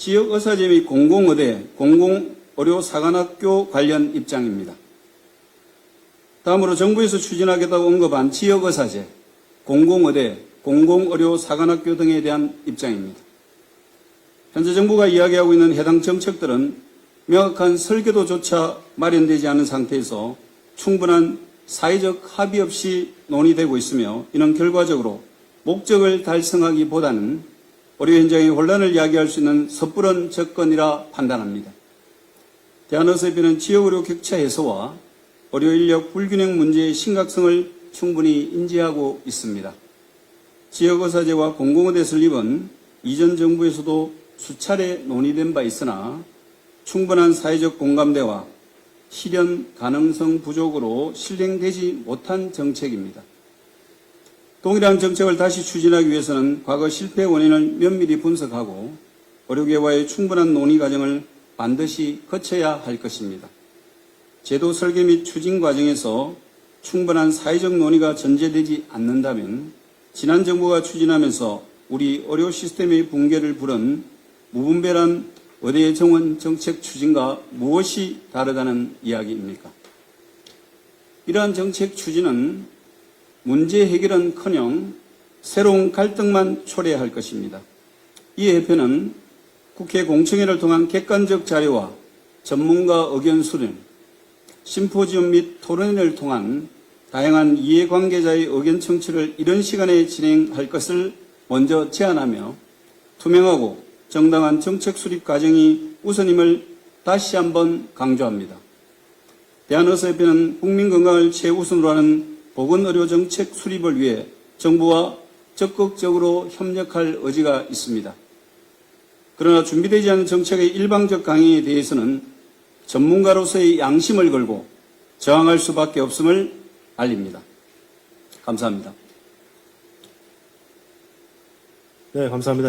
지역 의사제 및 공공의대, 공공의료사관학교 관련 입장입니다. 다음으로 정부에서 추진하겠다고 언급한 지역 의사제, 공공의대, 공공의료사관학교 등에 대한 입장입니다. 현재 정부가 이야기하고 있는 해당 정책들은 명확한 설계도조차 마련되지 않은 상태에서 충분한 사회적 합의 없이 논의되고 있으며 이는 결과적으로 목적을 달성하기보다는 의료 현장의 혼란을 야기할 수 있는 섣부른 접근이라 판단합니다. 대한의사협회는 지역의료 격차 해소와 의료 인력 불균형 문제의 심각성을 충분히 인지하고 있습니다. 지역의사제와 공공의대 설립은 이전 정부에서도 수차례 논의된 바 있으나 충분한 사회적 공감대와 실현 가능성 부족으로 실행되지 못한 정책입니다. 동일한 정책을 다시 추진하기 위해서는 과거 실패 원인을 면밀히 분석하고 의료계와의 충분한 논의 과정을 반드시 거쳐야 할 것입니다. 제도 설계 및 추진 과정에서 충분한 사회적 논의가 전제되지 않는다면 지난 정부가 추진하면서 우리 의료 시스템의 붕괴를 부른 무분별한 의대 정원 정책 추진과 무엇이 다르다는 이야기입니까? 이러한 정책 추진은 문제 해결은 커녕 새로운 갈등만 초래할 것입니다. 이 협회는 국회 공청회를 통한 객관적 자료와 전문가 의견 수렴, 심포지엄 및 토론회를 통한 다양한 이해관계자의 의견 청취를 이런 시간에 진행할 것을 먼저 제안하며 투명하고 정당한 정책 수립 과정이 우선임을 다시 한번 강조합니다. 대한의사협회는 국민 건강을 최우선으로 하는 보건의료 정책 수립을 위해 정부와 적극적으로 협력할 의지가 있습니다. 그러나 준비되지 않은 정책의 일방적 강행에 대해서는 전문가로서의 양심을 걸고 저항할 수밖에 없음을 알립니다. 감사합니다. 네, 감사합니다.